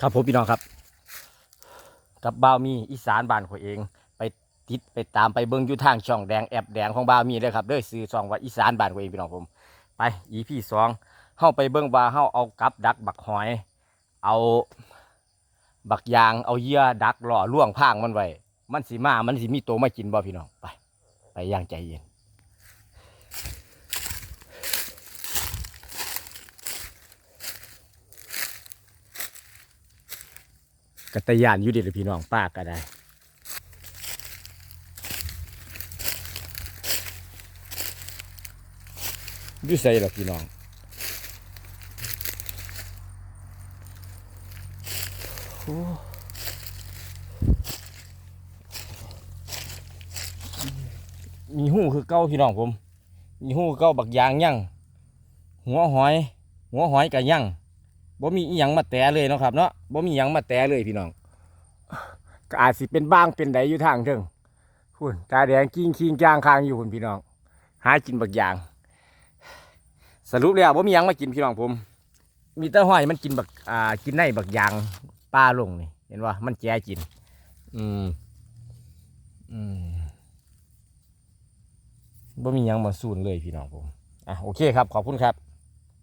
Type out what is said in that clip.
ครับผมพี่น้องครับ กับบ่าวมีอีสานบ้านขอยเอง ไปติดไปตามไปเบิ้งอยู่ทางช่องแดงแอบแดงของบ่าวมีเลยครับเด้อซื้อช่องว่าอีสานบ้านขอยเองพี่น้องผม ไปอีพี่สองเฮาไปเบิ้งว่าเฮาเอากับดักบักหอย เอาบักยางเอาเหยื่อดักหล่อล่วงพางมันไว้มันสิมา มันสิมีโตวมากินบ่พี่น้องไป ไปอย่างใจเย็น กตยานอยู่ดีเลยพี่น้องป้าก็ได้ยู่ใส่หรอพี่น้องโอ้มีหูคือเก้าพี่น้องผม มีหูเก้าบักยางยั่งหัวหอย หัวหอยกับยั่ง บ่มีอีหยังมาแตะเลยเนาะครับเนาะบ่มีอีหยังมาแตะเลยพี่น้องก็อาจสิเป็นบ้างเป็นใดอยู่ทางเทิงพุ่นตาแดงกิ้งคิงจางคางอยู่พุ่นพี่น้อง หากินบักอย่าง สรุปแล้วว่ามีหยังมากินพี่น้องผม มีแต่ห้อยมันกินบักอ่ากินในบักยางป้าลงนี่ เห็นว่ามันแจกิน อืมอืมบ่มีหยังมาสูนเลยพี่น้องผมอะโอเคครับขอบคุณครับ